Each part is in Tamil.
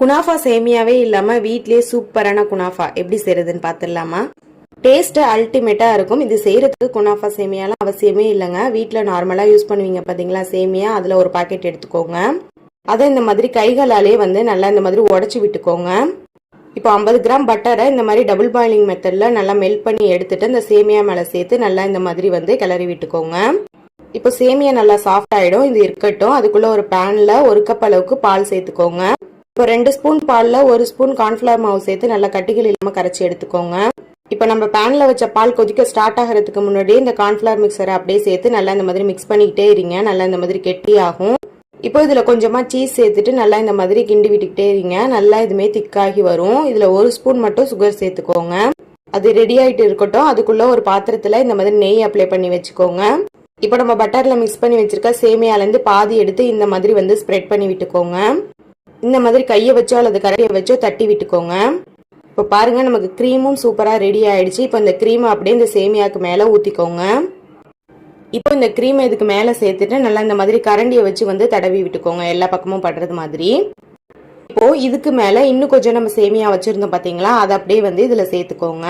குனாஃபா சேமியாவே இல்லாமல் வீட்லேயே சூப்பரான குனாஃபா. எப்படி செய்யறதுன்னு பார்த்துடலாமா டேஸ்ட் அல்டிமேட்டா இருக்கும். இது செய்யறதுக்கு குனாஃபா சேமியாலாம் அவசியமே இல்லைங்க. வீட்டில் நார்மலாக யூஸ் பண்ணுவீங்க பார்த்தீங்களா சேமியா அதில் ஒரு பாக்கெட் எடுத்துக்கோங்க. அதை இந்த மாதிரி கைகளாலே வந்து நல்லா இந்த மாதிரி உடச்சி விட்டுக்கோங்க. இப்போ ஐம்பது கிராம் பட்டரை இந்த மாதிரி டபுள் பாயிலிங் மெத்தடில் நல்லா மெல்ட் பண்ணி எடுத்துட்டு இந்த சேமியா மேலே சேர்த்து நல்லா இந்த மாதிரி வந்து கிளறி விட்டுக்கோங்க. இப்போ சேமியா நல்லா சாஃப்ட் ஆயிடும். இது இருக்கட்டும். அதுக்குள்ள ஒரு பேன்ல ஒரு கப் அளவுக்கு பால் சேர்த்துக்கோங்க. இப்போ ரெண்டு ஸ்பூன் பாலில் ஒரு ஸ்பூன் கார்ன்ஃபிளவர் மாவு சேர்த்து நல்லா கட்டிகள் இல்லாமல் கரைச்சி எடுத்துக்கோங்க. இப்போ நம்ம பேனில் வச்ச பால் கொதிக்க ஸ்டார்ட் ஆகிறதுக்கு முன்னாடி இந்த கார்ன்ஃபிளவர் மிக்சரை அப்படியே சேர்த்து நல்லா இந்த மாதிரி மிக்ஸ் பண்ணிக்கிட்டே இருங்க. நல்லா இந்த மாதிரி கெட்டி ஆகும். இப்போ இதில் கொஞ்சமாக சீஸ் சேர்த்துட்டு நல்லா இந்த மாதிரி கிண்டி விட்டுக்கிட்டே இருங்க. நல்லா இதுமே திக்காகி வரும். இதில் ஒரு ஸ்பூன் மட்டும் சுகர் சேர்த்துக்கோங்க. அது ரெடி ஆகிட்டு இருக்கட்டும். அதுக்குள்ளே ஒரு பாத்திரத்தில் இந்த மாதிரி நெய் அப்ளை பண்ணி வச்சுக்கோங்க. இப்போ நம்ம பட்டரில் மிக்ஸ் பண்ணி வச்சிருக்க சேமியாலேருந்து பாதி எடுத்து இந்த மாதிரி வந்து ஸ்ப்ரெட் பண்ணி விட்டுக்கோங்க. இந்த மாதிரி கையை வச்சோ அல்லது கரண்டியை வச்சோ தட்டி விட்டுக்கோங்க. இப்போ பாருங்க நமக்கு க்ரீமும் சூப்பராக ரெடி ஆயிடுச்சு. இப்போ இந்த க்ரீமை அப்படியே இந்த சேமியாக்கு மேலே ஊற்றிக்கோங்க இப்போ இந்த க்ரீமை இதுக்கு மேலே சேர்த்துட்டு நல்லா இந்த மாதிரி கரண்டியை வச்சு வந்து தடவி விட்டுக்கோங்க. எல்லா பக்கமும் படுறது மாதிரி. இப்போ இதுக்கு மேலே இன்னும் கொஞ்சம் நம்ம சேமியா வச்சுருந்தோம் பார்த்தீங்களா அதை அப்படியே வந்து இதில் சேர்த்துக்கோங்க.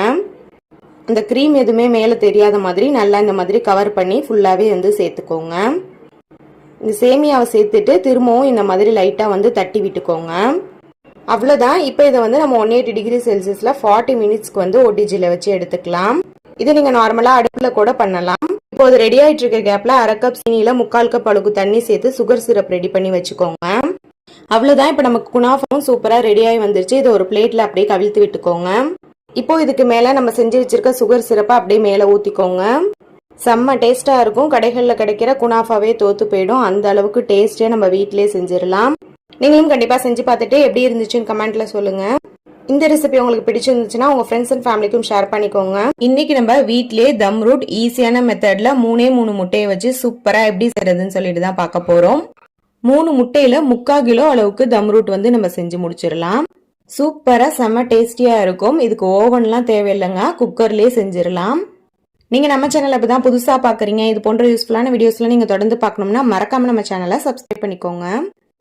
அந்த க்ரீம் எதுவுமே மேலே தெரியாத மாதிரி நல்லா இந்த மாதிரி கவர் பண்ணி ஃபுல்லாகவே வந்து சேர்த்துக்கோங்க. இந்த சேமியாவை சேர்த்துட்டு திரும்பவும் இந்த மாதிரி லைட்டாக வந்து தட்டி விட்டுக்கோங்க. அவ்வளோதான் இப்போ இதை வந்து நம்ம ஒன் எயிட்டி டிகிரி செல்சியஸில் ஃபார்ட்டி மினிட்ஸ்க்கு வந்து ஓடிஜியில் வச்சு எடுத்துக்கலாம். இதை நீங்கள் நார்மலாக அடுப்பில் கூட பண்ணலாம். இப்போ அது ரெடி ஆகிட்டு இருக்க கேப்பில் அரை கப் சீனியில் முக்கால் கப் அளவுக்கு தண்ணி சேர்த்து சுகர் சிரப் ரெடி பண்ணி வச்சுக்கோங்க. அவ்வளோதான் இப்போ நமக்கு குனாஃபாவும் சூப்பராக ரெடி ஆகி வந்துருச்சு. இதை ஒரு பிளேட்டில் அப்படியே கவிழ்த்து விட்டுக்கோங்க. இப்போ இதுக்கு மேலே நம்ம செஞ்சு வச்சிருக்க சுகர் சிரப்பை அப்படியே மேலே ஊற்றிக்கோங்க செம்ம டேஸ்ட்டாக இருக்கும். கடைகளில் கிடைக்கிற குனாஃபாவே தோத்து போயிடும். அந்த அளவுக்கு டேஸ்ட்டே நம்ம வீட்டிலே செஞ்சிடலாம். நீங்களும் கண்டிப்பாக செஞ்சு பார்த்துட்டு எப்படி இருந்துச்சுன்னு கமெண்ட்ல சொல்லுங்க. இந்த ரெசிபி உங்களுக்கு பிடிச்சிருந்துச்சுன்னா உங்க ஃப்ரெண்ட்ஸ் அண்ட் ஃபேமிலிக்கும் ஷேர் பண்ணிக்கோங்க. இன்னைக்கு நம்ம வீட்லயே தம் ரூட் ஈஸியான மெத்தட்ல மூணே மூணு முட்டையை வச்சு சூப்பரா எப்படி செய்யறதுன்னு சொல்லிட்டு தான் பார்க்க போறோம். மூணு முட்டையில முக்கா கிலோ அளவுக்கு தம் ரூட் வந்து நம்ம செஞ்சு முடிச்சிடலாம். சூப்பரா செம்ம டேஸ்டியா இருக்கும். இதுக்கு ஓவன்லாம் தேவையில்லைங்க. குக்கர்லயே செஞ்சிடலாம். நீங்கள் நம்ம சேனல் அப்பதான் புதுசாக பார்க்குறீங்க இது போன்ற யூஸ்ஃபுல்லான வீடியோஸ்ல நீங்கள் தொடர்ந்து பார்க்கணும்னா மறக்காமல் நம்ம சேனலை சப்ஸ்கிரைப் பண்ணிக்கோங்க.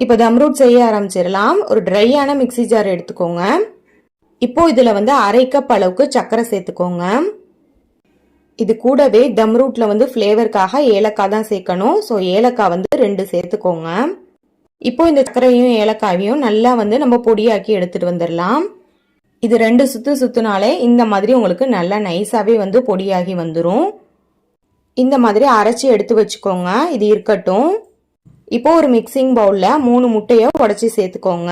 இப்போ தம் ரூட் செய்ய ஆரம்பிச்சிடலாம். ஒரு ட்ரையான மிக்ஸி ஜார் எடுத்துக்கோங்க. இப்போது இதில் வந்து அரை கப் அளவுக்கு சர்க்கரை சேர்த்துக்கோங்க. இது கூடவே தம் வந்து ஃப்ளேவருக்காக ஏலக்காய் தான் சேர்க்கணும். ஸோ ஏலக்காய் வந்து ரெண்டு சேர்த்துக்கோங்க. இப்போ இந்த சர்க்கரையும் ஏலக்காவையும் நல்லா வந்து நம்ம பொடியாக்கி எடுத்துகிட்டு வந்துடலாம். இது ரெண்டு சுத்து சுத்துனாலே இந்த மாதிரி உங்களுக்கு நல்லா நைஸாவே வந்து பொடியாகி வந்துடும் இந்த மாதிரி அரைச்சி எடுத்து வச்சுக்கோங்க. இது இருக்கட்டும். இப்போ ஒரு மிக்சிங் பவுல்ல மூணு முட்டையை உடச்சி சேர்த்துக்கோங்க.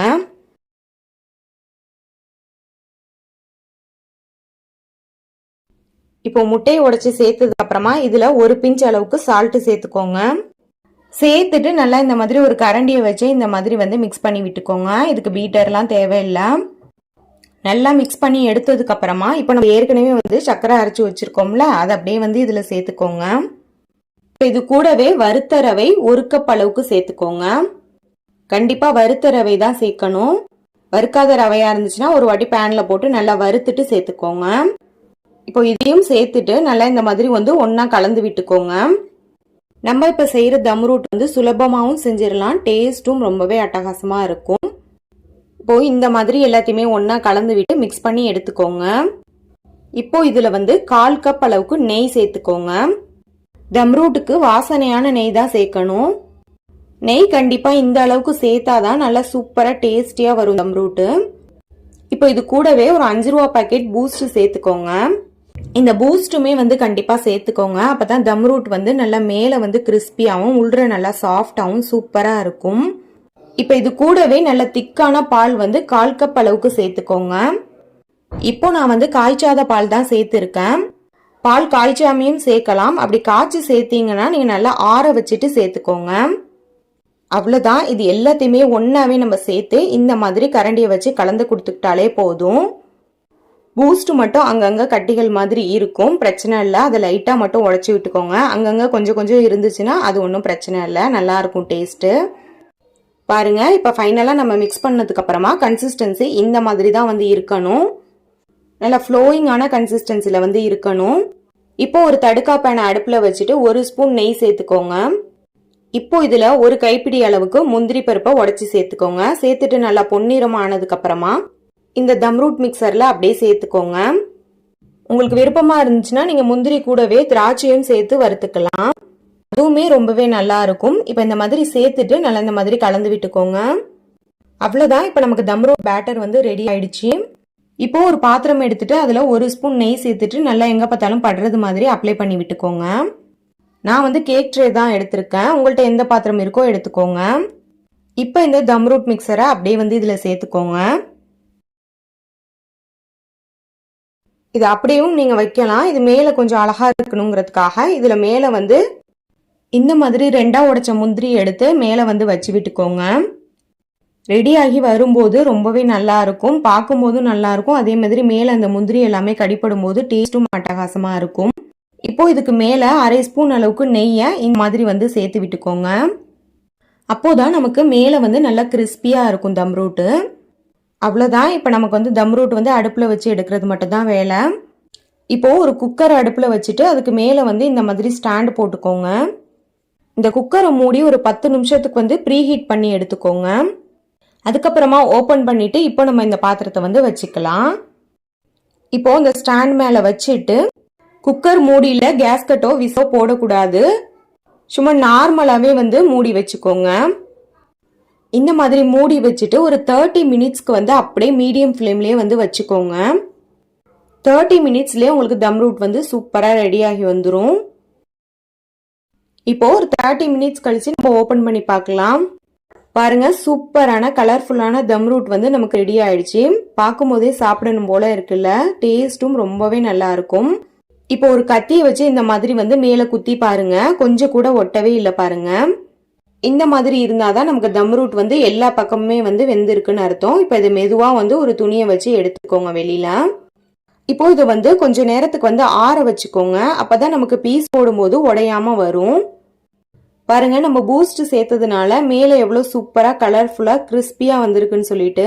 இப்போ முட்டையை உடைச்சி சேர்த்ததுக்கு அப்புறமா இதுல ஒரு பிஞ்ச் அளவுக்கு சால்ட் சேர்த்துக்கோங்க. சேர்த்துட்டு நல்லா இந்த மாதிரி ஒரு கரண்டியை வச்சு இந்த மாதிரி வந்து மிக்ஸ் பண்ணி விட்டுக்கோங்க. இதுக்கு பீட்டர்லாம் தேவையில்லை. நல்லா மிக்ஸ் பண்ணி எடுத்ததுக்கு அப்புறமா இப்போ நம்ம ஏற்கனவே வந்து சக்கரை அரைச்சி வச்சிருக்கோம்ல அதை அப்படியே வந்து இதுல சேர்த்துக்கோங்க. இப்போ இது கூடவே வறுத்த ரவை ஒரு கப் அளவுக்கு சேர்த்துக்கோங்க. கண்டிப்பா வறுத்த ரவை தான் சேர்க்கணும். வறுக்காத ரவையா இருந்துச்சுன்னா ஒரு வாட்டி பேன்ல போட்டு நல்லா வறுத்துட்டு சேர்த்துக்கோங்க. இப்போ இதையும் சேர்த்துட்டு நல்லா இந்த மாதிரி வந்து ஒன்னா கலந்து விட்டுக்கோங்க. நம்ம இப்ப செய்யற தம் ரூட் வந்து சுலபமாகவும் செஞ்சிடலாம் டேஸ்ட்டும் ரொம்பவே அட்டகாசமா இருக்கும். இப்போ இந்த மாதிரி எல்லாத்தையுமே ஒன்னா கலந்து விட்டு மிக்ஸ் பண்ணி எடுத்துக்கோங்க. இப்போ இதுல வந்து கால் கப் அளவுக்கு நெய் சேர்த்துக்கோங்க. தம்ரூட்டுக்கு வாசனையான நெய் தான் சேர்க்கணும். நெய் கண்டிப்பா இந்த அளவுக்கு சேர்த்தாதான் நல்லா சூப்பரா டேஸ்டியா வரும் தம்ரூட்டு இப்போ இது கூடவே ஒரு அஞ்சு ரூபா பாக்கெட் பூஸ்ட் சேர்த்துக்கோங்க. இந்த பூஸ்ட்டுமே வந்து கண்டிப்பா சேர்த்துக்கோங்க. அப்பதான் தான் தம்ரூட் வந்து நல்லா மேல வந்து கிறிஸ்பியாவும் உள்ற நல்லா சாஃப்டாவும் சூப்பரா இருக்கும். இப்போ இது கூடவே நல்ல திக்கான பால் வந்து கால் கப் அளவுக்கு சேர்த்துக்கோங்க. இப்போ நான் வந்து காய்ச்சாத பால் தான் சேர்த்துருக்கேன். பால் காய்ச்சாமையும் சேர்க்கலாம். அப்படி காய்ச்சி சேர்த்தீங்கன்னா நீங்கள் நல்லா ஆற வச்சுட்டு சேர்த்துக்கோங்க. அவ்வளோதான் இது எல்லாத்தையுமே ஒன்றாவே நம்ம சேர்த்து இந்த மாதிரி கரண்டியை வச்சு கலந்து கொடுத்துக்கிட்டாலே போதும். பூஸ்ட் மட்டும் அங்கங்கே கட்டிகள் மாதிரி இருக்கும். பிரச்சனை இல்லை. அதை லைட்டாக மட்டும் உடச்சி விட்டுக்கோங்க. அங்கங்கே கொஞ்சம் கொஞ்சம் இருந்துச்சுன்னா அது ஒன்றும் பிரச்சனை இல்லை. நல்லாயிருக்கும் டேஸ்ட்டு பாருங்க இப்போ ஃபைனலாக நம்ம மிக்ஸ் பண்ணதுக்கு அப்புறமா கன்சிஸ்டன்சி இந்த மாதிரி தான் வந்து இருக்கணும். நல்லா ஃப்ளோயிங்கான கன்சிஸ்டன்சியில் வந்து இருக்கணும். இப்போ ஒரு தடுக்கா பேனை அடுப்பில் வச்சுட்டு ஒரு ஸ்பூன் நெய் சேர்த்துக்கோங்க. இப்போ இதில் ஒரு கைப்பிடி அளவுக்கு முந்திரி பருப்பை உடச்சி சேர்த்துக்கோங்க. சேர்த்துட்டு நல்லா பொன்னிறம் ஆனதுக்கப்புறமா இந்த தம்ரூட் மிக்சரில் அப்படியே சேர்த்துக்கோங்க. உங்களுக்கு விருப்பமாக இருந்துச்சுன்னா நீங்கள் முந்திரி கூடவே திராட்சையும் சேர்த்து வறுத்துக்கலாம். அதுவுமே ரொம்பவே நல்லா இருக்கும். இப்போ இந்த மாதிரி சேர்த்துட்டு நல்லா இந்த மாதிரி கலந்து விட்டுக்கோங்க. அவ்வளோதான் இப்போ நமக்கு தம்ரூட் பேட்டர் வந்து ரெடி ஆயிடுச்சு. இப்போ ஒரு பாத்திரம் எடுத்துட்டு அதில் ஒரு ஸ்பூன் நெய் சேர்த்துட்டு நல்லா எங்கே பார்த்தாலும் படுறது மாதிரி அப்ளை பண்ணி விட்டுக்கோங்க. நான் வந்து கேக் ட்ரே தான் எடுத்திருக்கேன். உங்கள்கிட்ட எந்த பாத்திரம் இருக்கோ எடுத்துக்கோங்க. இப்போ இந்த தம்ரூட் மிக்சரை அப்படியே வந்து இதில் சேர்த்துக்கோங்க. இது அப்படியும் நீங்கள் வைக்கலாம். இது மேலே கொஞ்சம் அழகாக இருக்கணுங்கிறதுக்காக இதில் மேலே வந்து இந்த மாதிரி ரெண்டாக உடைச்ச முந்திரி எடுத்து மேலே வந்து வச்சு விட்டுக்கோங்க. ரெடியாகி வரும்போது ரொம்பவே நல்லா இருக்கும். பார்க்கும்போதும் நல்லா இருக்கும். அதே மாதிரி மேலே அந்த முந்திரி எல்லாமே கடிப்படும் போது டேஸ்ட்டும் அட்டகாசமாக இருக்கும். இப்போ இதுக்கு மேலே அரை ஸ்பூன் அளவுக்கு நெய்யை இந்த மாதிரி வந்து சேர்த்து விட்டுக்கோங்க. அப்போதான் நமக்கு மேலே வந்து நல்லா கிறிஸ்பியாக இருக்கும் தம் ரூட்டு அவ்வளோதான் இப்போ நமக்கு வந்து தம் ரூட் வந்து அடுப்பில் வச்சு எடுக்கிறது மட்டும்தான் வேலை. இப்போது ஒரு குக்கர் அடுப்பில் வச்சுட்டு அதுக்கு மேலே வந்து இந்த மாதிரி ஸ்டாண்டு போட்டுக்கோங்க. இந்த குக்கரை மூடி ஒரு பத்து நிமிஷத்துக்கு வந்து ப்ரீஹீட் பண்ணி எடுத்துக்கோங்க. அதுக்கப்புறமா ஓப்பன் பண்ணிவிட்டு இப்போ நம்ம இந்த பாத்திரத்தை வந்து வச்சுக்கலாம். இப்போது இந்த ஸ்டாண்ட் மேலே வச்சுட்டு குக்கர் மூடியில் கேஸ்கட்டோ விசோ போடக்கூடாது. சும்மா நார்மலாகவே வந்து மூடி வச்சுக்கோங்க. இந்த மாதிரி மூடி வச்சுட்டு ஒரு தேர்ட்டி மினிட்ஸ்க்கு வந்து அப்படியே மீடியம் ஃப்ளேம்லேயே வந்து வச்சுக்கோங்க. தேர்ட்டி மினிட்ஸ்லேயே உங்களுக்கு தம் ரூட் வந்து சூப்பராக ரெடியாகி வந்துடும் இப்போ ஒரு தேர்ட்டி மினிட்ஸ் கழிச்சு நம்ம ஓப்பன் பண்ணி பார்க்கலாம். பாருங்க சூப்பரான கலர்ஃபுல்லான தம் ரூட் வந்து நமக்கு ரெடி ஆயிடுச்சு. பார்க்கும் போதே சாப்பிடணும் போல இருக்குல்ல? டேஸ்ட்டும் ரொம்பவே நல்லா இருக்கும். இப்போ ஒரு கத்தியை வச்சு இந்த மாதிரி வந்து மேலே குத்தி பாருங்க. கொஞ்சம் கூட ஒட்டவே இல்லை பாருங்க. இந்த மாதிரி இருந்தாதான் நமக்கு தம் ரூட் வந்து எல்லா பக்கமுமே வந்து வெந்திருக்குன்னு அர்த்தம். இப்போ இது மெதுவா வந்து ஒரு துணியை வச்சு எடுத்துக்கோங்க வெளியில. இப்போ இது வந்து கொஞ்ச நேரத்துக்கு வந்து ஆற வச்சுக்கோங்க. அப்பதான் நமக்கு பீஸ் போடும்போது உடையாம வரும். பாருங்க நம்ம பூஸ்ட் சேர்த்ததுனால மேலே எவ்வளோ சூப்பராக கலர்ஃபுல்லாக கிறிஸ்பியாக வந்திருக்குன்னு சொல்லிட்டு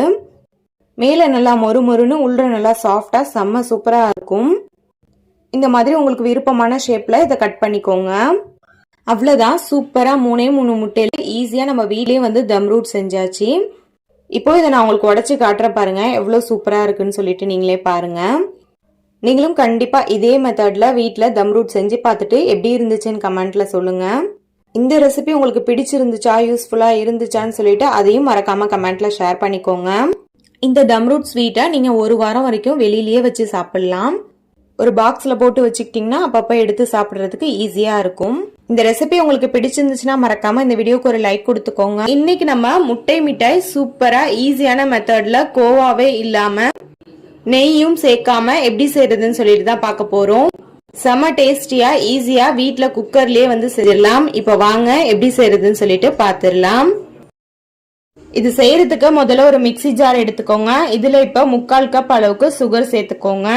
மேலே நல்லா மொறு மொறுன்னு உள்ள நல்லா சாஃப்டாக செம்ம சூப்பராக இருக்கும். இந்த மாதிரி உங்களுக்கு விருப்பமான ஷேப்பில் இதை கட் பண்ணிக்கோங்க. அவ்வளோதான் சூப்பராக மூணே மூணு முட்டையில் ஈஸியாக நம்ம வீட்லேயே வந்து தம் ரூட் செஞ்சாச்சு. இப்போ இதை நான் உங்களுக்கு உடச்சி காட்டுறேன் பாருங்க. எவ்வளோ சூப்பராக இருக்குன்னு சொல்லிட்டு நீங்களே பாருங்க. நீங்களும் கண்டிப்பாக இதே மெத்தடில் வீட்டில் தம் ரூட் செஞ்சு பார்த்துட்டு எப்படி இருந்துச்சுன்னு கமெண்ட்டில் சொல்லுங்கள் இந்த ரெசிபி உங்களுக்கு பிடிச்சிருந்துச்சா யூஸ்ஃபுல்லாக இருந்துச்சான்னு சொல்லிட்டு அதையும் மறக்காமல் கமெண்ட்டில் ஷேர் பண்ணிக்கோங்க. இந்த தம் ரூட் ஸ்வீட்டை நீங்கள் ஒரு வாரம் வரைக்கும் வெளியிலேயே வச்சு சாப்பிட்லாம். ஒரு பாக்ஸில் போட்டு வச்சுக்கிட்டிங்கன்னா அப்பப்போ எடுத்து சாப்பிட்றதுக்கு ஈஸியாக இருக்கும். இந்த ரெசிபி உங்களுக்கு பிடிச்சிருந்துச்சுன்னா மறக்காம இந்த வீடியோக்கு ஒரு லைக் கொடுத்துக்கோங்க. இன்னைக்கு நம்ம முட்டை மிட்டாய் சூப்பரா ஈஸியான மெத்தட்ல கோவாவே இல்லாம நெய்யும் சேர்க்காம எப்படி செய்யறதுன்னு சொல்லிட்டு தான் பார்க்க போறோம். செம டேஸ்டியா ஈஸியா வீட்டில் குக்கர்லயே வந்து செஞ்சிடலாம். இப்போ வாங்க எப்படி செய்யறதுன்னு சொல்லிட்டு பார்த்துடலாம் இது செய்யறதுக்கு முதல்ல ஒரு மிக்ஸி ஜார் எடுத்துக்கோங்க. இதுல இப்ப முக்கால் கப் அளவுக்கு சுகர் சேர்த்துக்கோங்க.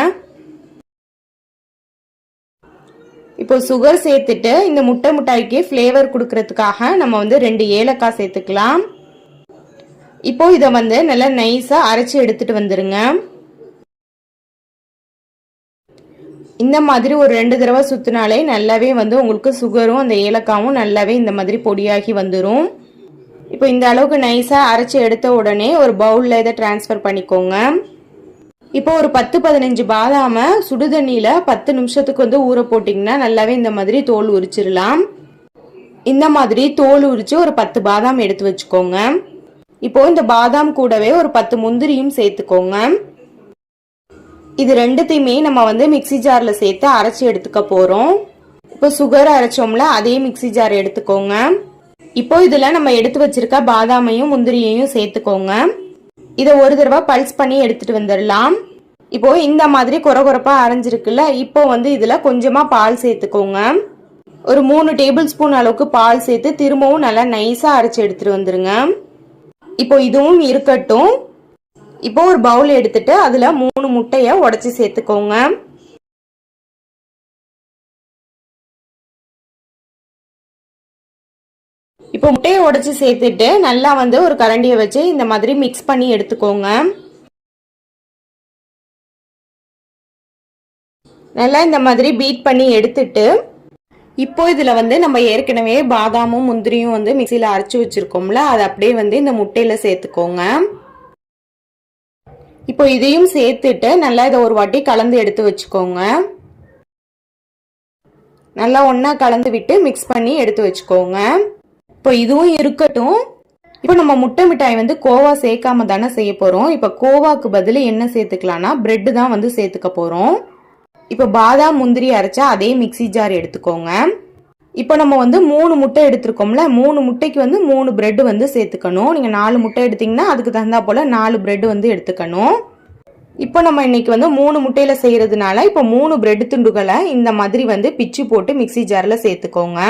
இப்போ சுகர் சேர்த்துட்டு இந்த முட்டை முட்டாய்க்கு ஃப்ளேவர் கொடுக்கறதுக்காக நம்ம வந்து ரெண்டு ஏலக்காய் சேர்த்துக்கலாம். இப்போ இதை வந்து நல்லா நைஸாக அரைச்சி எடுத்துட்டு வந்துருங்க. இந்த மாதிரி ஒரு ரெண்டு தடவை சுற்றினாலே நல்லாவே வந்து உங்களுக்கு சுகரும் அந்த ஏலக்காவும் நல்லாவே இந்த மாதிரி பொடியாகி வந்துடும் இப்போ இந்த அளவுக்கு நைஸாக அரைச்சி எடுத்த உடனே ஒரு பவுலில் இதை டிரான்ஸ்ஃபர் பண்ணிக்கோங்க. இப்போ ஒரு பத்து பதினஞ்சு பாதாமை சுடுதண்ணியில் பத்து நிமிஷத்துக்கு வந்து ஊற போட்டிங்கன்னா நல்லாவே இந்த மாதிரி தோல் உரிச்சிடலாம் இந்த மாதிரி தோல் உரித்து ஒரு பத்து பாதாம் எடுத்து வச்சுக்கோங்க. இப்போ இந்த பாதாம் கூடவே ஒரு பத்து முந்திரியும் சேர்த்துக்கோங்க. இது ரெண்டுத்தையுமே நம்ம வந்து மிக்சி ஜாரில் சேர்த்து அரைச்சி எடுத்துக்க போகிறோம் இப்போ சுகர் அரைச்சோம்ல அதே மிக்சி ஜார் எடுத்துக்கோங்க. இப்போ இதில் நம்ம எடுத்து வச்சிருக்க பாதாமையும் முந்திரியையும் சேர்த்துக்கோங்க. இதை ஒரு தடவை பல்ஸ் பண்ணி எடுத்துட்டு வந்துடலாம். இப்போ இந்த மாதிரி குறை குறைப்பா அரைஞ்சிருக்குல்ல இப்போ வந்து இதில் கொஞ்சமாக பால் சேர்த்துக்கோங்க. ஒரு மூணு டேபிள் ஸ்பூன் அளவுக்கு பால் சேர்த்து திரும்பவும் நல்லா நைஸாக அரைச்சி எடுத்துட்டு வந்துருங்க. இப்போ இதுவும் இருக்கட்டும். இப்போ ஒரு பவுல் எடுத்துட்டு அதுல மூணு முட்டைய உடைச்சி சேர்த்துக்கோங்க. இப்போ முட்டையை உடைச்சி சேர்த்துட்டு நல்லா வந்து ஒரு கரண்டியை வச்சு இந்த மாதிரி மிக்ஸ் பண்ணி எடுத்துக்கோங்க. நல்லா இந்த மாதிரி பீட் பண்ணி எடுத்துட்டு இப்போ இதுல வந்து நம்ம ஏற்கனவே பாதாமும் முந்திரியும் வந்து மிக்சியில அரைச்சு வச்சிருக்கோம்ல அதை அப்படியே வந்து இந்த முட்டையில சேர்த்துக்கோங்க. இப்போ இதையும் சேர்த்துட்டு நல்லா இதை ஒரு வாட்டி கலந்து எடுத்து வச்சுக்கோங்க. நல்லா ஒன்றா கலந்து விட்டு மிக்ஸ் பண்ணி எடுத்து வச்சுக்கோங்க. இப்போ இதுவும் இருக்கட்டும். இப்போ நம்ம முட்டை மிட்டாய் வந்து கோவா சேர்க்காம தானே செய்ய போகிறோம் இப்போ கோவாக்கு பதில் என்ன சேர்த்துக்கலாம்னா பிரெட்டு தான் வந்து சேர்த்துக்க போகிறோம் இப்போ பாதாம் முந்திரி அரைச்சா அதே மிக்ஸி ஜார் எடுத்துக்கோங்க. இப்போ நம்ம வந்து மூணு முட்டை எடுத்திருக்கோம்ல மூணு முட்டைக்கு வந்து மூணு பிரெட் வந்து சேர்த்துக்கணும். நீங்கள் நாலு முட்டை எடுத்தீங்கன்னா அதுக்கு தகுந்தா போல் நாலு பிரெட் வந்து எடுத்துக்கணும். இப்போ நம்ம இன்னைக்கு வந்து மூணு முட்டையில் செய்கிறதுனால இப்போ மூணு பிரெட் துண்டுகளை இந்த மாதிரி வந்து பிச்சு போட்டு மிக்ஸி ஜாரில் சேர்த்துக்கோங்க.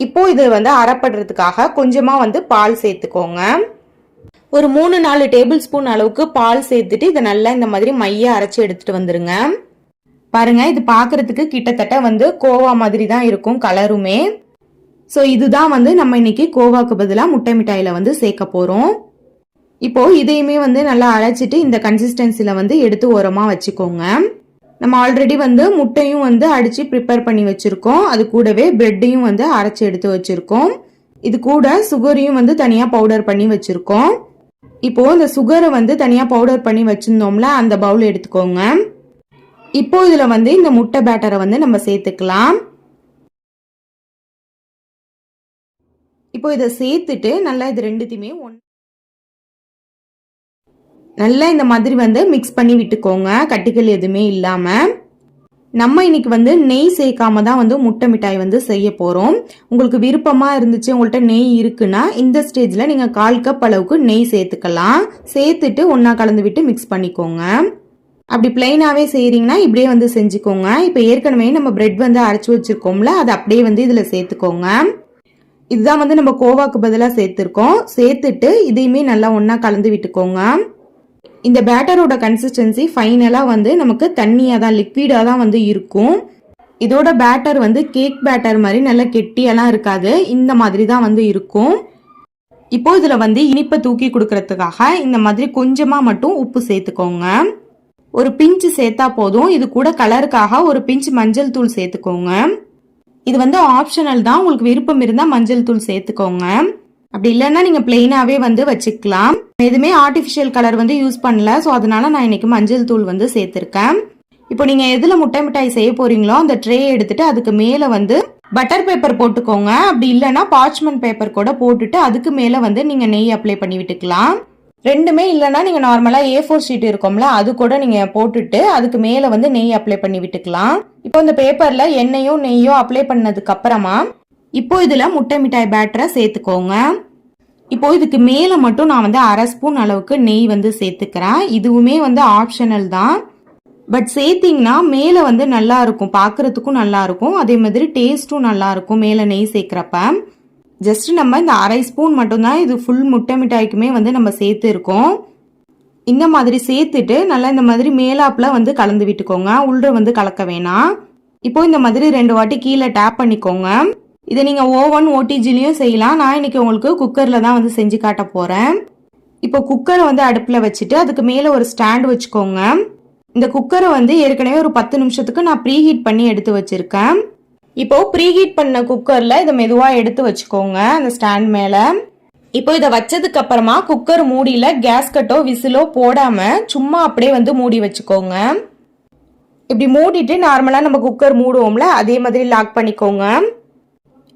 இப்போ இது வந்து அரைப்படுறதுக்காக கொஞ்சமாக வந்து பால் சேர்த்துக்கோங்க. ஒரு மூணு நாலு டேபிள் ஸ்பூன் அளவுக்கு பால் சேர்த்துட்டு இதை நல்லா இந்த மாதிரி மைய அரைச்சி எடுத்துகிட்டு வந்துருங்க. பாருங்க இது பார்க்கறதுக்கு கிட்டத்தட்ட வந்து கோவா மாதிரி தான் இருக்கும் கலருமே. ஸோ இதுதான் வந்து நம்ம இன்னைக்கு கோவாக்கு பதிலாக முட்டை மிட்டாயில வந்து சேர்க்க போறோம். இப்போ இதையுமே வந்து நல்லா அரைச்சிட்டு இந்த கன்சிஸ்டன்சில வந்து எடுத்து ஓரமா வச்சுக்கோங்க. நம்ம ஆல்ரெடி வந்து முட்டையும் வந்து அடிச்சு ப்ரிப்பேர் பண்ணி வச்சிருக்கோம். அது கூடவே பிரெட்டையும் வந்து அரைச்சி எடுத்து வச்சிருக்கோம். இது கூட சுகரையும் வந்து தனியா பவுடர் பண்ணி வச்சிருக்கோம். இப்போ இந்த சுகரை வந்து தனியா பவுடர் பண்ணி வச்சிருந்தோம்ல அந்த பவுல் எடுத்துக்கோங்க. இப்போ இதில் வந்து இந்த முட்டை பேட்டரை வந்து நம்ம சேர்த்துக்கலாம். இப்போ இதை சேர்த்துட்டு நல்லா இது ரெண்டுத்தையுமே ஒன் நல்லா இந்த மாதிரி வந்து மிக்ஸ் பண்ணி விட்டுக்கோங்க. கட்டிகள் எதுவுமே இல்லாமல் நம்ம இன்னைக்கு வந்து நெய் சேர்க்காம தான் வந்து முட்டை மிட்டாய் வந்து செய்ய போகிறோம் உங்களுக்கு விருப்பமாக இருந்துச்சு உங்கள்கிட்ட நெய் இருக்குன்னா இந்த ஸ்டேஜில் நீங்கள் கால் கப் அளவுக்கு நெய் சேர்த்துக்கலாம். சேர்த்துட்டு ஒன்றா கலந்து விட்டு மிக்ஸ் பண்ணிக்கோங்க. அப்படி பிளைனாகவே செய்கிறீங்கன்னா இப்படியே வந்து செஞ்சுக்கோங்க. இப்போ ஏற்கனவே நம்ம பிரெட் வந்து அரைச்சி வச்சுருக்கோம்ல அதை அப்படியே வந்து இதில் சேர்த்துக்கோங்க. இதுதான் வந்து நம்ம கோவாக்கு பதிலாக சேர்த்துருக்கோம். சேர்த்துட்டு இதையுமே நல்லா ஒன்றா கலந்து விட்டுக்கோங்க. இந்த பேட்டரோட கன்சிஸ்டன்சி ஃபைனலாக வந்து நமக்கு தண்ணியாக தான் லிக்விடாக தான் வந்து இருக்கும். இதோட பேட்டர் வந்து கேக் பேட்டர் மாதிரி நல்லா கெட்டியெல்லாம் இருக்காது. இந்த மாதிரி தான் வந்து இருக்கும். இப்போ இதில் வந்து இனிப்பை தூக்கி கொடுக்கறதுக்காக இந்த மாதிரி கொஞ்சமாக மட்டும் உப்பு சேர்த்துக்கோங்க. ஒரு பிஞ்சு சேர்த்தா போதும். இது கூட கலருக்காக ஒரு பிஞ்ச் மஞ்சள் தூள் சேர்த்துக்கோங்க. இது வந்து ஆப்ஷனல் தான். உங்களுக்கு விருப்பம் இருந்தால் மஞ்சள் தூள் சேர்த்துக்கோங்க. அப்படி இல்லைன்னா நீங்கள் பிளெயினாகவே வந்து வச்சுக்கலாம். எதுவுமே ஆர்டிஃபிஷியல் கலர் வந்து யூஸ் பண்ணல. ஸோ அதனால நான் இன்னைக்கு மஞ்சள் தூள் வந்து சேர்த்துருக்கேன். இப்போ நீங்கள் எதில் முட்டை மிட்டாய் செய்ய போறீங்களோ அந்த ட்ரே எடுத்துட்டு அதுக்கு மேலே வந்து பட்டர் பேப்பர் போட்டுக்கோங்க. அப்படி இல்லைன்னா பார்ச்மெண்ட் பேப்பர் கூட போட்டுட்டு அதுக்கு மேலே வந்து நீங்கள் நெய் அப்ளை பண்ணி விட்டுக்கலாம். ரெண்டுமே இல்லைன்னா நீங்கள் நார்மலாக ஏ ஃபோர் ஷீட் இருக்கும்ல அது கூட நீங்கள் போட்டுட்டு அதுக்கு மேலே வந்து நெய் அப்ளை பண்ணி விட்டுக்கலாம். இப்போ இந்த பேப்பரில் எண்ணெயும் நெய்யும் அப்ளை பண்ணதுக்கு அப்புறமா இப்போ இதில் முட்டை மிட்டாய் பேட்டரை சேர்த்துக்கோங்க. இப்போ இதுக்கு மேலே மட்டும் நான் வந்து அரை ஸ்பூன் அளவுக்கு நெய் வந்து சேர்த்துக்கிறேன். இதுவுமே வந்து ஆப்ஷனல் தான். பட் சேர்த்திங்கன்னா மேலே வந்து நல்லா இருக்கும் பார்க்கறதுக்கும் நல்லா இருக்கும். அதே மாதிரி டேஸ்ட்டும் நல்லா இருக்கும் மேலே நெய் சேர்க்குறப்ப. ஜஸ்ட் நம்ம இந்த அரை ஸ்பூன் மட்டும்தான் இது ஃபுல் முட்டை மிட்டாய்க்குமே வந்து நம்ம சேர்த்து இருக்கோம். இந்த மாதிரி சேர்த்துட்டு நல்லா இந்த மாதிரி மேலாப்பில் வந்து கலந்து விட்டுக்கோங்க. உள்ள வந்து கலக்க வேணாம். இப்போ இந்த மாதிரி ரெண்டு வாட்டி கீழே டேப் பண்ணிக்கோங்க. இதை நீங்கள் ஓவன் ஓடிஜிலையும் செய்யலாம். நான் இன்னைக்கு உங்களுக்கு குக்கரில் தான் வந்து செஞ்சு காட்ட போகிறேன் இப்போ குக்கரை வந்து அடுப்பில் வச்சுட்டு அதுக்கு மேலே ஒரு ஸ்டாண்ட் வச்சுக்கோங்க. இந்த குக்கரை வந்து ஏற்கனவே ஒரு பத்து நிமிஷத்துக்கு நான் ப்ரீ ஹீட் பண்ணி எடுத்து வச்சுருக்கேன். இப்போ ப்ரீ ஹீட் பண்ண குக்கர்ல இதை மெதுவா எடுத்து வச்சுக்கோங்க அந்த ஸ்டாண்ட் மேல. இப்போ இதை வச்சதுக்கு அப்புறமா குக்கர் மூடியில கேஸ் கட்டோ விசிலோ போடாம சும்மா அப்படியே வந்து மூடி வச்சுக்கோங்க. இப்படி மூடிட்டு நார்மலா நம்ம குக்கர் மூடுவோம்ல அதே மாதிரி லாக் பண்ணிக்கோங்க.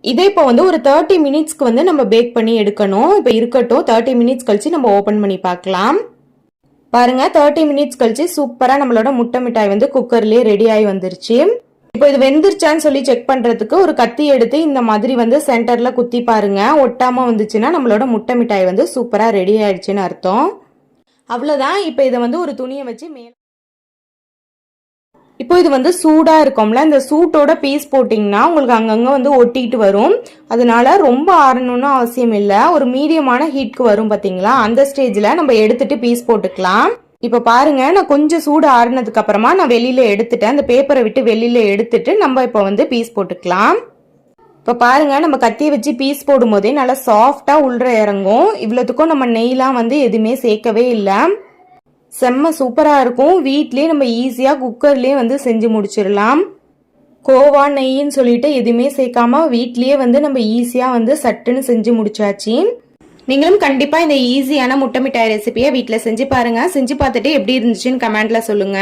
இதை இப்போ வந்து ஒரு தேர்ட்டி மினிட்ஸ்க்கு வந்து நம்ம பேக் பண்ணி எடுக்கணும். இப்போ இருக்கட்டும் தேர்ட்டி மினிட்ஸ் கழிச்சு நம்ம ஓப்பன் பண்ணி பார்க்கலாம். பாருங்க தேர்ட்டி மினிட்ஸ் கழிச்சு சூப்பரா நம்மளோட முட்டை மிட்டாய் வந்து குக்கர்லயே ரெடி ஆகி வந்துருச்சு. இப்போ இது வெந்துருச்சான்னு சொல்லி செக் பண்றதுக்கு ஒரு கத்தி எடுத்து இந்த மாதிரி வந்து சென்டர்ல குத்தி பாருங்க. ஒட்டாம வந்துச்சுன்னா நம்மளோட முட்டை மிட்டாய் வந்து சூப்பரா ரெடி ஆயிடுச்சுன்னு அர்த்தம். அவ்வளவுதான். இப்போ இதை வந்து ஒரு துணியை வச்சு மேல இப்போ இது வந்து சூடா இருக்கும்ல. இந்த சூட்டோட பீஸ் போட்டிங்கன்னா உங்களுக்கு அங்கங்க வந்து ஒட்டிட்டு வரும். அதனால ரொம்ப ஆறணும்னு அவசியம் இல்லை. ஒரு மீடியமான ஹீட்க்கு வரும் பாத்தீங்களா? அந்த ஸ்டேஜ்ல நம்ம எடுத்துட்டு பீஸ் போட்டுக்கலாம். இப்போ பாருங்க நான் கொஞ்சம் சூடு ஆறுனதுக்கு அப்புறமா நான் வெளியில எடுத்துட்டேன். அந்த பேப்பரை விட்டு வெளியில எடுத்துட்டு நம்ம இப்போ வந்து பீஸ் போட்டுக்கலாம். இப்போ பாருங்க நம்ம கத்தியை வச்சு பீஸ் போடும் போதே நல்லா சாஃப்டா உள்ள இறங்கும். இவ்வளவுக்கும் நம்ம நெய்லாம் வந்து எதுவுமே சேர்க்கவே இல்லை. செம்ம சூப்பரா இருக்கும். வீட்லயே நம்ம ஈஸியா குக்கர்லயே வந்து செஞ்சு முடிச்சிடலாம். கோவா நெய்ன்னு சொல்லிட்டு எதுவுமே சேர்க்காம வீட்லயே வந்து நம்ம ஈஸியா வந்து சட்டுன்னு செஞ்சு முடிச்சாச்சு. நீங்களும் கண்டிப்பா இந்த ஈஸியான முட்டை மிட்டாய் ரெசிபியை வீட்டில் செஞ்சு பாருங்க. செஞ்சு பார்த்துட்டு எப்படி இருந்துச்சுன்னு கமெண்ட்ல சொல்லுங்க.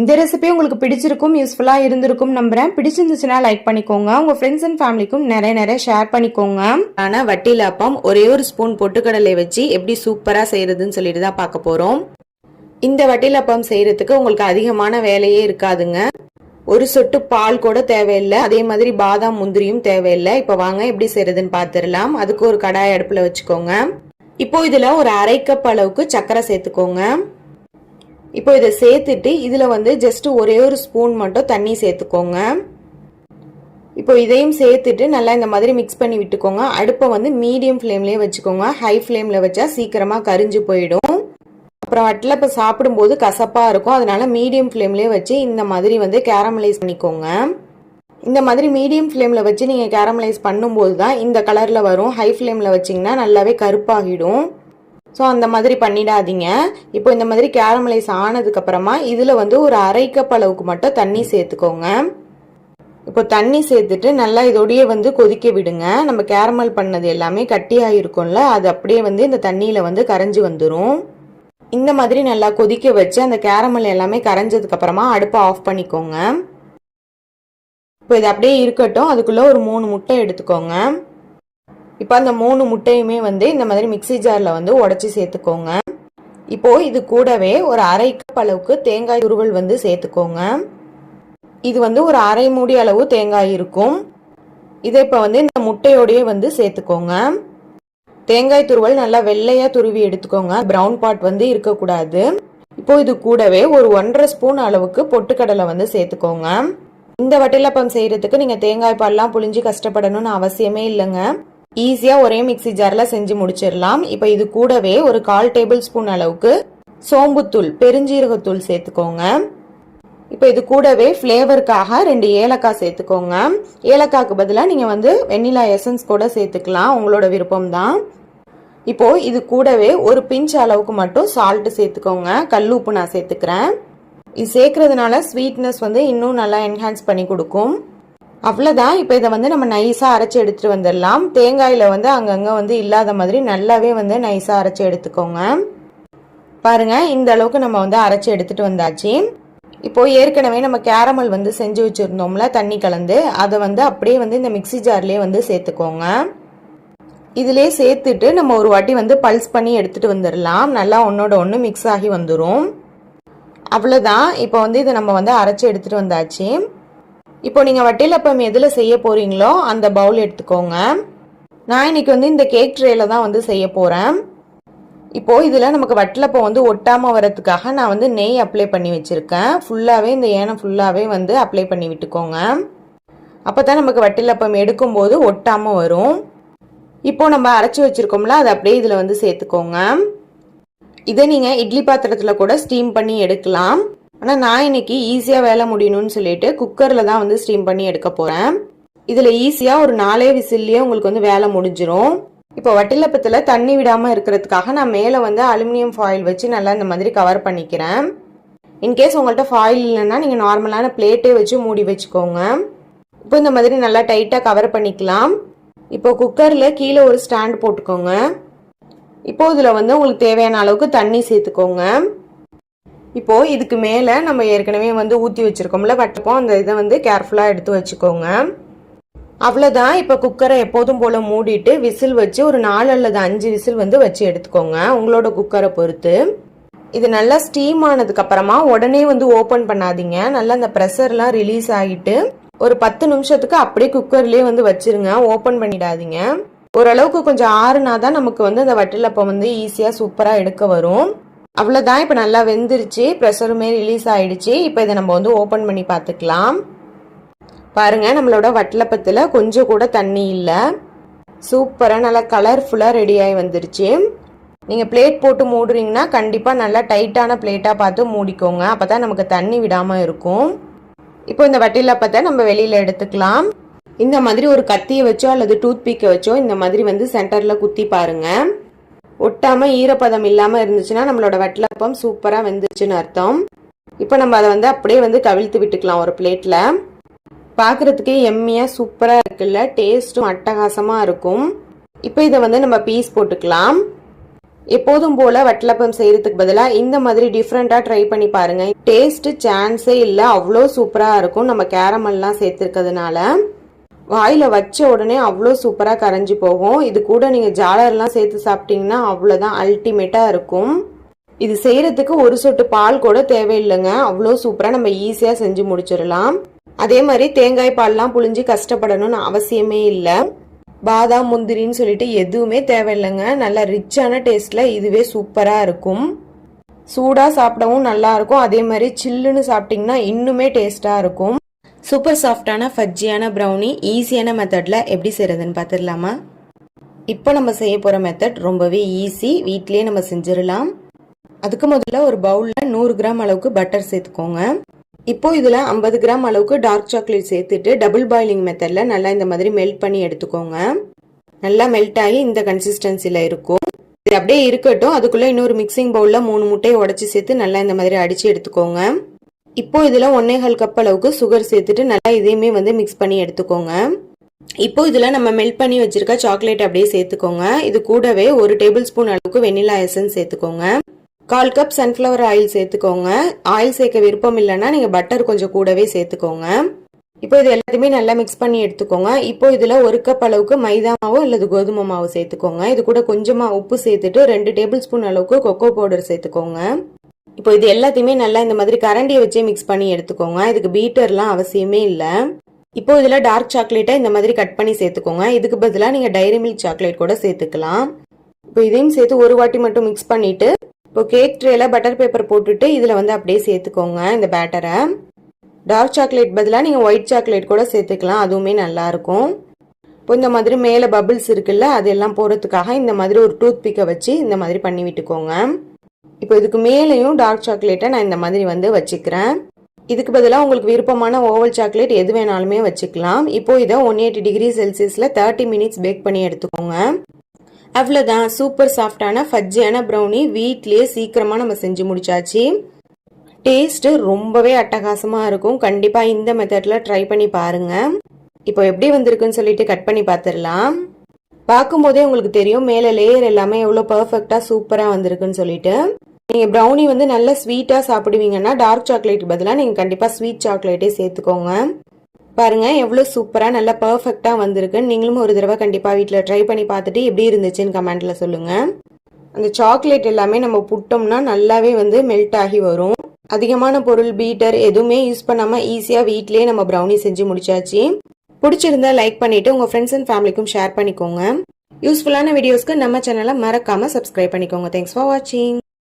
இந்த ரெசிபி உங்களுக்கு பிடிச்சிருக்கும் யூஸ்ஃபுல்லாக இருந்திருக்கும் நம்புறேன். பிடிச்சிருந்துச்சுன்னா லைக் பண்ணிக்கோங்க. உங்கள் ஃப்ரெண்ட்ஸ் அண்ட் ஃபேமிலிக்கும் நிறைய நிறைய ஷேர் பண்ணிக்கோங்க. ஆனால் வட்டியில் அப்பம் ஒரே ஒரு ஸ்பூன் பொட்டுக்கடலை வச்சு எப்படி சூப்பராக செய்யறதுன்னு சொல்லிட்டு தான் பார்க்க போகிறோம் இந்த வட்டியில் அப்பம் செய்யறதுக்கு உங்களுக்கு அதிகமான வேலையே இருக்காதுங்க. ஒரு சொட்டு பால் கூட தேவையில்லை. அதே மாதிரி பாதாம் முந்திரியும் தேவையில்லை. இப்போ வாங்க எப்படி செய்யறதுன்னு பார்த்துடலாம் அதுக்கு ஒரு கடாய் அடுப்பில் வச்சுக்கோங்க. இப்போ இதில் ஒரு அரை கப் அளவுக்கு சர்க்கரை சேர்த்துக்கோங்க. இப்போ இதை சேர்த்துட்டு இதில் வந்து ஜஸ்ட் ஒரே ஒரு ஸ்பூன் மட்டும் தண்ணி சேர்த்துக்கோங்க. இப்போ இதையும் சேர்த்துட்டு நல்லா இந்த மாதிரி மிக்ஸ் பண்ணி விட்டுக்கோங்க. அடுப்பை வந்து மீடியம் ஃப்ளேம்லேயே வச்சுக்கோங்க. ஹை ஃப்ளேமில் வச்சா சீக்கிரமாக கரிஞ்சு போயிடும். அப்புறம் வட்டில் இப்போ சாப்பிடும்போது கசப்பாக இருக்கும். அதனால மீடியம் ஃப்ளேம்லேயே வச்சு இந்த மாதிரி வந்து கேரமலைஸ் பண்ணிக்கோங்க. இந்த மாதிரி மீடியம் ஃப்ளேமில் வச்சு நீங்கள் கேரமலைஸ் பண்ணும்போது தான் இந்த கலரில் வரும். ஹை ஃப்ளேமில் வச்சிங்கன்னா நல்லாவே கருப்பாகிடும். ஸோ அந்த மாதிரி பண்ணிடாதீங்க. இப்போ இந்த மாதிரி கேரமலைஸ் ஆனதுக்கப்புறமா இதில் வந்து ஒரு அரை கப் அளவுக்கு மட்டும் தண்ணி சேர்த்துக்கோங்க. இப்போ தண்ணி சேர்த்துட்டு நல்லா இதோடயே வந்து கொதிக்க விடுங்க. நம்ம கேரமல் பண்ணது எல்லாமே கட்டியாக இருக்கும்ல அது அப்படியே வந்து இந்த தண்ணியில் வந்து கரைஞ்சி வந்துடும் இந்த மாதிரி நல்லா கொதிக்க வச்சு அந்த கேரமல் எல்லாமே கரைஞ்சதுக்கு அப்புறமா அடுப்பை ஆஃப் பண்ணிக்கோங்க. இப்போ இது அப்படியே இருக்கட்டும். அதுக்குள்ளே ஒரு மூணு முட்டை எடுத்துக்கோங்க. இப்போ அந்த மூணு முட்டையுமே வந்து இந்த மாதிரி மிக்சி ஜாரில் வந்து உடச்சி சேர்த்துக்கோங்க. இப்போ இது கூடவே ஒரு அரை கப் அளவுக்கு தேங்காய் துருவல் வந்து சேர்த்துக்கோங்க. இது வந்து ஒரு அரை மூடி அளவு தேங்காய் இருக்கும். இதை இப்போ வந்து இந்த முட்டையோடயே வந்து சேர்த்துக்கோங்க. தேங்காய் துருவல் நல்லா வெள்ளையா துருவி எடுத்துக்கோங்க. பிரவுன் பாட் வந்து இருக்கக்கூடாது. இப்போ இது கூடவே ஒரு ஒன்றரை ஸ்பூன் அளவுக்கு பொட்டுக்கடலை வந்து சேர்த்துக்கோங்க. இந்த வட்டிலப்பம் செய்யறதுக்கு நீங்க தேங்காய் பால்லாம் புளிஞ்சு கஷ்டப்படணும்னு அவசியமே இல்லைங்க. ஈஸியா ஒரே மிக்சி ஜார்ல செஞ்சு முடிச்சிடலாம். இப்போ இது கூடவே ஒரு கால் டேபிள் ஸ்பூன் அளவுக்கு சோம்புத்தூள் பெருஞ்சீரகத்தூள் சேர்த்துக்கோங்க. இப்போ இது கூடவே ஃப்ளேவருக்காக ரெண்டு ஏலக்காய் சேர்த்துக்கோங்க. ஏலக்காய்க்கு பதிலாக நீங்கள் வந்து வெண்ணிலா எசன்ஸ் கூட சேர்த்துக்கலாம். உங்களோட விருப்பம் தான் இப்போ இது கூடவே ஒரு பிஞ்ச் அளவுக்கு மட்டும் சால்ட் சேர்த்துக்கோங்க. கல் உப்பு நான் சேர்த்துக்கிறேன். இது சேர்க்கறதுனால ஸ்வீட்னஸ் வந்து இன்னும் நல்லா என்ஹான்ஸ் பண்ணி கொடுக்கும். அவ்வளோதான் இப்போ இதை வந்து நம்ம நைஸாக அரைச்சி எடுத்துகிட்டு வந்துடலாம். தேங்காயில் வந்து அங்கங்கே வந்து இல்லாத மாதிரி நல்லாவே வந்து நைஸாக அரைச்சி எடுத்துக்கோங்க. பாருங்கள் இந்த அளவுக்கு நம்ம வந்து அரைச்சி எடுத்துகிட்டு வந்தாச்சு. இப்போது ஏற்கனவே நம்ம கேரமல் வந்து செஞ்சு வச்சுருந்தோம்ல தண்ணி கலந்து அதை வந்து அப்படியே வந்து இந்த மிக்சி ஜார்லேயே வந்து சேர்த்துக்கோங்க. இதிலே சேர்த்துட்டு நம்ம ஒரு வாட்டி வந்து பல்ஸ் பண்ணி எடுத்துகிட்டு வந்துடலாம் நல்லா ஒன்றோட ஒன்று மிக்ஸ் ஆகி வந்துடும் அவ்வளோதான் இப்போ வந்து இதை நம்ம வந்து அரைச்சி எடுத்துகிட்டு வந்தாச்சு. இப்போ நீங்கள் வட்டிலப்பம் எதில் செய்ய போகிறீங்களோ அந்த பவுல் எடுத்துக்கோங்க. நான் இன்னைக்கு வந்து இந்த கேக் ட்ரேயில் தான் வந்து செய்ய போகிறேன் இப்போ இதில் நமக்கு வட்டலப்பம் வந்து ஒட்டாமல் வரதுக்காக நான் வந்து நெய் அப்ளை பண்ணி வச்சுருக்கேன். ஃபுல்லாகவே இந்த ஏனம் ஃபுல்லாகவே வந்து அப்ளை பண்ணி விட்டுக்கோங்க. அப்போ தான் நமக்கு வட்டிலப்பம் எடுக்கும்போது ஒட்டாமல் வரும். இப்போ நம்ம அரைச்சி வச்சுருக்கோம்ல அதை அப்படியே இதில் வந்து சேர்த்துக்கோங்க. இதை நீங்கள் இட்லி பாத்திரத்தில் கூட ஸ்டீம் பண்ணி எடுக்கலாம். ஆனால் நான் இன்னைக்கு ஈஸியாக வேலை முடியணும்னு சொல்லிட்டு குக்கரில் தான் வந்து ஸ்டீம் பண்ணி எடுக்க போகிறேன் இதில் ஈஸியாக ஒரு நாலே விசில்லையே உங்களுக்கு வந்து வேலை முடிஞ்சிடும் இப்போ வட்டிலப்பத்தில் தண்ணி விடாமல் இருக்கிறதுக்காக நான் மேலே வந்து அலுமினியம் ஃபாயில் வச்சு நல்லா இந்த மாதிரி கவர் பண்ணிக்கிறேன். இன்கேஸ் உங்கள்கிட்ட ஃபாயில் இல்லைன்னா நீங்கள் நார்மலான பிளேட்டே வச்சு மூடி வச்சுக்கோங்க. இப்போ இந்த மாதிரி நல்லா டைட்டாக கவர் பண்ணிக்கலாம். இப்போ குக்கரில் கீழே ஒரு ஸ்டாண்ட் போட்டுக்கோங்க. இப்போ இதில் வந்து உங்களுக்கு தேவையான அளவுக்கு தண்ணி சேர்த்துக்கோங்க. இப்போது இதுக்கு மேலே நம்ம ஏற்கனவே வந்து ஊற்றி வச்சிருக்கோம்ல வட்டப்போ அந்த இதை வந்து கேர்ஃபுல்லாக எடுத்து வச்சுக்கோங்க. அவ்வளோதான் இப்போ குக்கரை எப்போதும் போல் மூடிட்டு விசில் வச்சு ஒரு நாலு அல்லது அஞ்சு விசில் வந்து வச்சு எடுத்துக்கோங்க உங்களோட குக்கரை பொறுத்து. இது நல்லா ஸ்டீம் ஆனதுக்கப்புறமா உடனே வந்து ஓப்பன் பண்ணாதீங்க. நல்லா அந்த ப்ரெஷர்லாம் ரிலீஸ் ஆகிட்டு ஒரு பத்து நிமிஷத்துக்கு அப்படியே குக்கர்லேயே வந்து வச்சிருங்க. ஓப்பன் பண்ணிடாதீங்க. ஓரளவுக்கு கொஞ்சம் ஆறுனா தான் நமக்கு வந்து அந்த வட்டிலப்பம் வந்து ஈஸியாக சூப்பராக எடுக்க வரும். அவ்வளோதான் இப்போ நல்லா வெந்துருச்சு. ப்ரெஷருமே ரிலீஸ் ஆயிடுச்சு. இப்போ இதை நம்ம வந்து ஓப்பன் பண்ணி பார்த்துக்கலாம். பாருங்கள் நம்மளோட வட்டலப்பத்தில் கொஞ்சம் கூட தண்ணி இல்லை. சூப்பராக நல்லா கலர்ஃபுல்லாக ரெடி ஆகி வந்துருச்சு. நீங்கள் பிளேட் போட்டு மூடுறீங்கன்னா கண்டிப்பாக நல்லா டைட்டான பிளேட்டாக பார்த்து மூடிக்கோங்க. அப்போ தான் நமக்கு தண்ணி விடாமல் இருக்கும். இப்போ இந்த வட்டிலப்பத்தை நம்ம வெளியில் எடுத்துக்கலாம். இந்த மாதிரி ஒரு கத்தியை வச்சோ அல்லது டூத் பீக்கை வச்சோ இந்த மாதிரி வந்து சென்டரில் குத்தி பாருங்கள் ஒட்டாமல் ஈரப்பதம் இல்லாமல் இருந்துச்சுன்னா நம்மளோட வட்டலப்பம் சூப்பராக வெந்துருச்சுன்னு அர்த்தம். இப்போ நம்ம அதை வந்து அப்படியே வந்து கவிழ்த்து விட்டுக்கலாம் ஒரு பிளேட்டில் பார்க்குறதுக்கே எம்மியாக சூப்பராக இருக்குல்ல. டேஸ்ட்டும் அட்டகாசமாக இருக்கும். இப்போ இதை வந்து நம்ம பீஸ் போட்டுக்கலாம். எப்போதும் போல வட்டலப்பம் செய்யறதுக்கு பதிலாக இந்த மாதிரி டிஃப்ரெண்ட்டாக ட்ரை பண்ணி பாருங்க. டேஸ்ட் சான்ஸே இல்லை. அவ்வளோ சூப்பராக இருக்கும். நம்ம கேரமெல்லாம் சேர்த்துருக்கிறதுனால. வாயில் வச்ச உடனே அவ்வளோ சூப்பராக கரைஞ்சி போகும். இது கூட நீங்கள் ஜாலர்லாம் சேர்த்து சாப்பிட்டீங்கன்னா அவ்வளோதான் அல்டிமேட்டாக இருக்கும். இது செய்யறதுக்கு ஒரு சொட்டு பால் கூட தேவையில்லைங்க. அவ்வளோ சூப்பராக நம்ம ஈஸியாக செஞ்சு முடிச்சிடலாம். அதே மாதிரி தேங்காய் பால்லாம் புழிஞ்சு கஷ்டப்படணும்னு அவசியமே இல்லை. பாதாம் முந்திரின்னு சொல்லிட்டு எதுவுமே தேவையில்லைங்க. நல்லா ரிச்சான டேஸ்ட்ல இதுவே சூப்பராக இருக்கும். சூடாக சாப்பிடவும் நல்லா இருக்கும். அதே மாதிரி சில்லுன்னு சாப்பிட்டிங்கன்னா இன்னுமே டேஸ்ட்டாக இருக்கும். சூப்பர் சாஃப்டான ஃபஜ்ஜியான ப்ரௌனி ஈஸியான மெத்தடில் எப்படி செய்கிறதுன்னு பார்த்துடலாமா இப்போ நம்ம செய்ய போகிற மெத்தட் ரொம்பவே ஈஸி வீட்லேயே நம்ம செஞ்சிடலாம். அதுக்கு முதல்ல ஒரு பவுலில் நூறு கிராம் அளவுக்கு பட்டர் சேர்த்துக்கோங்க. இப்போ இதில் ஐம்பது கிராம் அளவுக்கு டார்க் சாக்லேட் சேர்த்துட்டு டபுள் பாயிலிங் மெத்தடில் நல்லா இந்த மாதிரி மெல்ட் பண்ணி எடுத்துக்கோங்க. நல்லா மெல்ட் ஆகி இந்த கன்சிஸ்டன்சியில் இருக்கும். இது அப்படியே இருக்கட்டும். அதுக்குள்ளே இன்னொரு மிக்சிங் பவுலில் மூணு முட்டையை உடச்சி சேர்த்து நல்லா இந்த மாதிரி அடித்து எடுத்துக்கோங்க. இப்போ இதில் ஒன்னேகால் கப் அளவுக்கு சுகர் சேர்த்துட்டு நல்லா இதையுமே வந்து மிக்ஸ் பண்ணி எடுத்துக்கோங்க. இப்போ இதில் நம்ம மெல்ட் பண்ணி வச்சிருக்க சாக்லேட் அப்படியே சேர்த்துக்கோங்க. இது கூடவே ஒரு டேபிள் ஸ்பூன் அளவுக்கு வெனிலா எசன்ஸ் சேர்த்துக்கோங்க. கால் கப் சன்ஃப்ளவர் ஆயில் சேர்த்துக்கோங்க. ஆயில் சேர்க்க விருப்பம் இல்லைன்னா நீங்கள் பட்டர் கொஞ்சம் கூடவே சேர்த்துக்கோங்க. இப்போ இது எல்லாத்தையுமே நல்லா மிக்ஸ் பண்ணி எடுத்துக்கோங்க. இப்போ இதில் ஒரு கப் அளவுக்கு மைதா மாவு அல்லது கோதுமை மாவு சேர்த்துக்கோங்க. இது கூட கொஞ்சமாக உப்பு சேர்த்துட்டு ரெண்டு டேபிள் ஸ்பூன் அளவுக்கு கொக்கோ பவுடர் சேர்த்துக்கோங்க. இப்போ இது எல்லாத்தையுமே நல்லா இந்த மாதிரி கரண்டியை வச்சே மிக்ஸ் பண்ணி எடுத்துக்கோங்க. இதுக்கு பீட்டர்லாம் அவசியமே இல்லை. இப்போ இதில் டார்க் சாக்லேட்டை இந்த மாதிரி கட் பண்ணி சேர்த்துக்கோங்க. இதுக்கு பதிலாக நீங்கள் டைரி மில்க் சாக்லேட் கூட சேர்த்துக்கலாம். இப்போ இதையும் சேர்த்து ஒரு வாட்டி மட்டும் மிக்ஸ் பண்ணிவிட்டு இப்போ கேக் ட்ரேல பட்டர் பேப்பர் போட்டுட்டு இதில் வந்து அப்படியே சேர்த்துக்கோங்க இந்த பேட்டரை டார்க் சாக்லேட் பதிலாக நீங்கள் ஒயிட் சாக்லேட் கூட சேர்த்துக்கலாம் அதுவுமே நல்லாயிருக்கும் இப்போ இந்த மாதிரி மேலே பபிள்ஸ் இருக்குல்ல அதெல்லாம் போகிறதுக்காக இந்த மாதிரி ஒரு டூத் பிக்கை வச்சு இந்த மாதிரி பண்ணி விட்டுக்கோங்க. இப்போ இதுக்கு மேலேயும் டார்க் சாக்லேட்டை நான் இந்த மாதிரி வந்து வச்சுக்கிறேன். இதுக்கு பதிலாக உங்களுக்கு விருப்பமான ஓவல் சாக்லேட் எது வேணாலுமே வச்சுக்கலாம். இப்போ இதை ஒன் எயிட்டி டிகிரி செல்சியஸில் தேர்ட்டி மினிட்ஸ் பேக் பண்ணி எடுத்துக்கோங்க. அவ்வளோதான் சூப்பர் சாஃப்டான ஃபஜ்ஜியான ப்ரௌனி வீட்லேயே சீக்கிரமாக நம்ம செஞ்சு முடிச்சாச்சு. டேஸ்ட்டு ரொம்பவே அட்டகாசமாக இருக்கும். கண்டிப்பாக இந்த மெத்தடில் ட்ரை பண்ணி பாருங்கள் இப்போ எப்படி வந்திருக்குன்னு சொல்லிட்டு கட் பண்ணி பார்த்துடலாம் பார்க்கும்போதே உங்களுக்கு தெரியும் மேலே லேயர் எல்லாமே எவ்வளோ பர்ஃபெக்டாக சூப்பராக வந்திருக்குன்னு சொல்லிட்டு. நீங்கள் ப்ரௌனி வந்து நல்ல ஸ்வீட்டாக சாப்பிடுவீங்கன்னா டார்க் சாக்லேட் பதிலாக நீங்கள் கண்டிப்பாக ஸ்வீட் சாக்லேட்டே சேர்த்துக்கோங்க. பாருங்கள் எவ்வளோ சூப்பராக நல்லா பர்ஃபெக்டாக வந்திருக்குன்னு நீங்களும் ஒரு தடவை கண்டிப்பாக வீட்டில் ட்ரை பண்ணி பார்த்துட்டு எப்படி இருந்துச்சுன்னு கமெண்ட்டில் சொல்லுங்கள் அந்த சாக்லேட் எல்லாமே நம்ம புட்டோம்னா நல்லாவே வந்து மெல்ட் ஆகி வரும். அதிகமான பொருள் பீட்டர் எதுவுமே யூஸ் பண்ணாமல் ஈஸியாக வீட்லேயே நம்ம ப்ரௌனி செஞ்சு முடிச்சாச்சு. பிடிச்சிருந்தா லைக் பண்ணிவிட்டு உங்கள் ஃப்ரெண்ட்ஸ் அண்ட் ஃபேமிலிக்கும் ஷேர் பண்ணிக்கோங்க. யூஸ்ஃபுல்லான வீடியோஸ்க்கு நம்ம சேனலை மறக்காமல் சப்ஸ்கிரைப் பண்ணிக்கோங்க. தேங்க்ஸ் ஃபார் வாட்சிங்